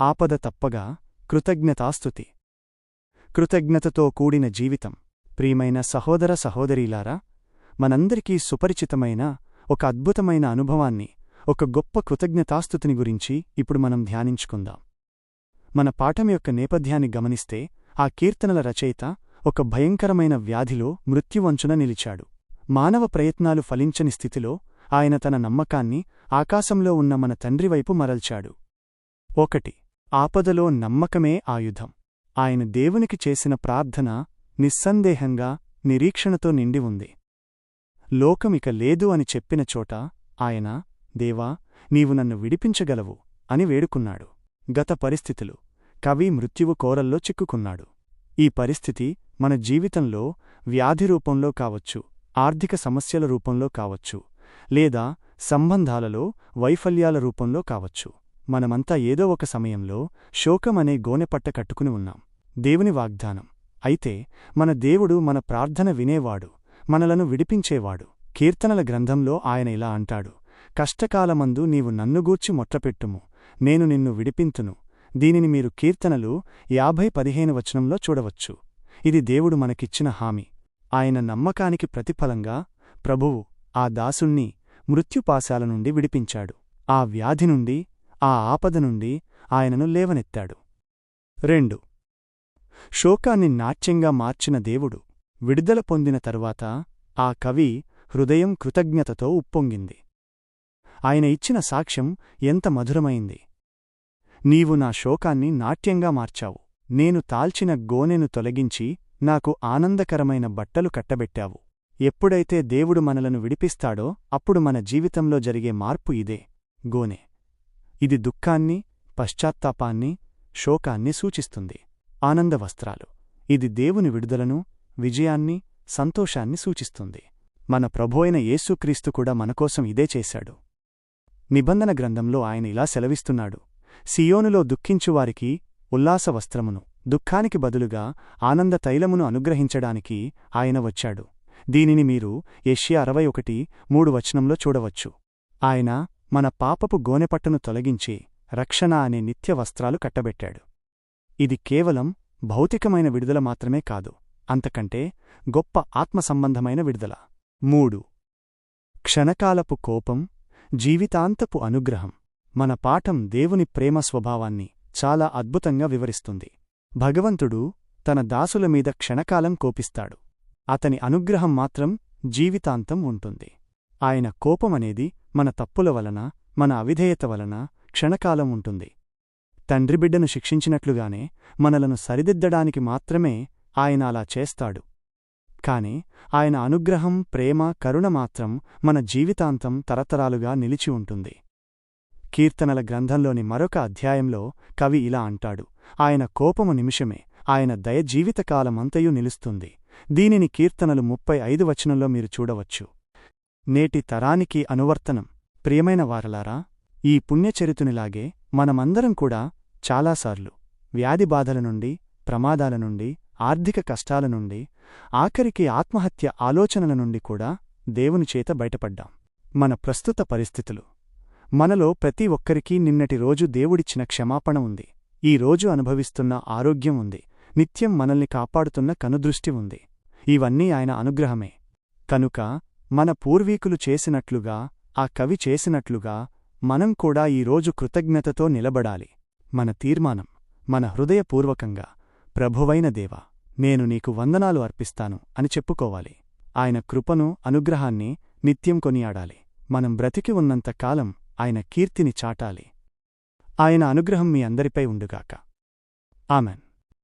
ఆపద తప్పగా కృతజ్ఞతాస్తుతి. కృతజ్ఞతతో కూడిన జీవితం. ప్రియమైన సహోదర సహోదరీలారా మనందరికీ సుపరిచితమైన ఒక అద్భుతమైన అనుభవాన్ని ఒక గొప్ప కృతజ్ఞతాస్తుతిని గురించి ఇప్పుడు మనం ధ్యానించుకుందాం. మన పాఠం యొక్క నేపథ్యాన్ని గమనిస్తే ఆ కీర్తనల రచయిత ఒక భయంకరమైన వ్యాధిలో మృత్యువంచున నిలిచాడు. మానవ ప్రయత్నాలు ఫలించని స్థితిలో ఆయన తన నమ్మకాన్ని ఆకాశంలో ఉన్న మన తండ్రివైపు మరల్చాడు. ఒకటి ఆపదలో నమ్మకమే ఆయుధం. ఆయన దేవునికి చేసిన ప్రార్థన నిస్సందేహంగా నిరీక్షణతో నిండి ఉంది. లోకమిక లేదు అని చెప్పిన చోట ఆయన దేవా నీవు నన్ను విడిపించగలవు అని వేడుకున్నాడు. గత పరిస్థితులు కవి మృత్యువు కోరల్లో చిక్కుకున్నాడు. ఈ పరిస్థితి మన జీవితంలో వ్యాధి రూపంలో కావచ్చు ఆర్థిక సమస్యల రూపంలో కావచ్చు లేదా సంబంధాలలో వైఫల్యాల రూపంలో కావచ్చు. మనమంతా ఏదో ఒక సమయంలో శోకమనే గోనెపట్ట కట్టుకుని ఉన్నాం. దేవుని వాగ్దానం. అయితే మన దేవుడు మన ప్రార్థన వినేవాడు మనలను విడిపించేవాడు. కీర్తనల గ్రంథంలో ఆయన ఇలా అంటాడు కష్టకాలమందు నీవు నన్నుగూర్చి మొట్టపెట్టుము. నేను నిన్ను విడిపింతును. దీనిని మీరు కీర్తనలు యాభై పదిహేను వచనంలో చూడవచ్చు. ఇది దేవుడు మనకిచ్చిన హామీ. ఆయన నమ్మకానికి ప్రతిఫలంగా ప్రభువు ఆ దాసుణ్ణి మృత్యుపాశాల నుండి విడిపించాడు. ఆ వ్యాధి నుండి ఆ ఆపద నుండి ఆయనను లేవనెత్తాడు. రెండు. శోకాన్ని నాట్యంగా మార్చిన దేవుడు విడుదల పొందిన తరువాత ఆ కవి హృదయం కృతజ్ఞతతో ఉప్పొంగింది. ఆయన ఇచ్చిన సాక్ష్యం ఎంత మధురమైంది. నీవు నా శోకాన్ని నాట్యంగా మార్చావు. నేను తాల్చిన గోనెను తొలగించి నాకు ఆనందకరమైన బట్టలు కట్టబెట్టావు. ఎప్పుడైతే దేవుడు మనలను విడిపిస్తాడో అప్పుడు మన జీవితంలో జరిగే మార్పు ఇదే. గోనె. ఇది దుఃఖాన్ని పశ్చాత్తాపాన్ని శోకాన్ని సూచిస్తుంది. ఆనందవస్త్రాలు ఇది దేవుని విడుదలను విజయాన్ని సంతోషాన్ని సూచిస్తుంది. మన ప్రభోయిన యేసుక్రీస్తు కూడా మనకోసం ఇదే చేశాడు. నిబంధన గ్రంథంలో ఆయన ఇలా సెలవిస్తున్నాడు. సియోనులో దుఃఖించువారికి ఉల్లాస వస్త్రమును దుఃఖానికి బదులుగా ఆనంద తైలమును అనుగ్రహించడానికి ఆయన వచ్చాడు. దీనిని మీరు ఏషియా అరవై ఒకటి మూడు వచనంలో చూడవచ్చు. ఆయన మన పాపపు గోనెపట్టును తొలగించి రక్షణ అనే నిత్య వస్త్రాలు కట్టబెట్టాడు. ఇది కేవలం భౌతికమైన విడుదల మాత్రమే కాదు అంతకంటే గొప్ప ఆత్మసంబంధమైన విడుదల. మూడు. క్షణకాలపు కోపం జీవితాంతపు అనుగ్రహం. మన పాఠం దేవుని ప్రేమ స్వభావాన్ని చాలా అద్భుతంగా వివరిస్తుంది. భగవంతుడు తన దాసుల మీద క్షణకాలం కోపిస్తాడు. అతని అనుగ్రహం మాత్రం జీవితాంతం ఉంటుంది. ఆయన కోపమనేది మన తప్పుల వలన మన అవిధేయత వలన క్షణకాలం ఉంటుంది. తండ్రిబిడ్డను శిక్షించినట్లుగానే మనలను సరిదిద్దడానికి మాత్రమే ఆయన అలా చేస్తాడు. కాని ఆయన అనుగ్రహం ప్రేమ కరుణ మాత్రం మన జీవితాంతం తరతరాలుగా నిలిచి ఉంటుంది. కీర్తనల గ్రంథంలోని మరొక అధ్యాయంలో కవి ఇలా అంటాడు ఆయన కోపము నిమిషమే ఆయన దయ జీవితకాలమంతయు నిలుస్తుంది. దీనిని కీర్తనలు ముప్పై ఐదు వచనంలో మీరు చూడవచ్చు. నేటి తరానికి అనువర్తనం. ప్రియమైన వారలారా ఈ పుణ్యచరితునిలాగే మనమందరం కూడా చాలాసార్లు వ్యాధి బాధల నుండి ప్రమాదాల నుండి ఆర్థిక కష్టాల నుండి ఆఖరికి ఆత్మహత్య ఆలోచనల నుండి కూడా దేవుని చేత బయటపడ్డాం. మన ప్రస్తుత పరిస్థితులు. మనలో ప్రతి ఒక్కరికీ నిన్నటి రోజు దేవుడిచ్చిన క్షమాపణ ఉంది. ఈ రోజు అనుభవిస్తున్న ఆరోగ్యం ఉంది. నిత్యం మనల్ని కాపాడుతున్న కనుదృష్టి ఉంది. ఇవన్నీ ఆయన అనుగ్రహమే. కనుక మన పూర్వీకులు చేసినట్లుగా ఆ కవి చేసినట్లుగా మనం కూడా ఈరోజు కృతజ్ఞతతో నిలబడాలి. మన తీర్మానం మన హృదయపూర్వకంగా ప్రభువైన దేవా నేను నీకు వందనాలు అర్పిస్తాను అని చెప్పుకోవాలి. ఆయన కృపను అనుగ్రహాన్ని నిత్యం కొనియాడాలి. మనం బ్రతికి ఉన్నంత కాలం ఆయన కీర్తిని చాటాలి. ఆయన అనుగ్రహం మీ అందరిపై ఉండుగాక. ఆమెన్.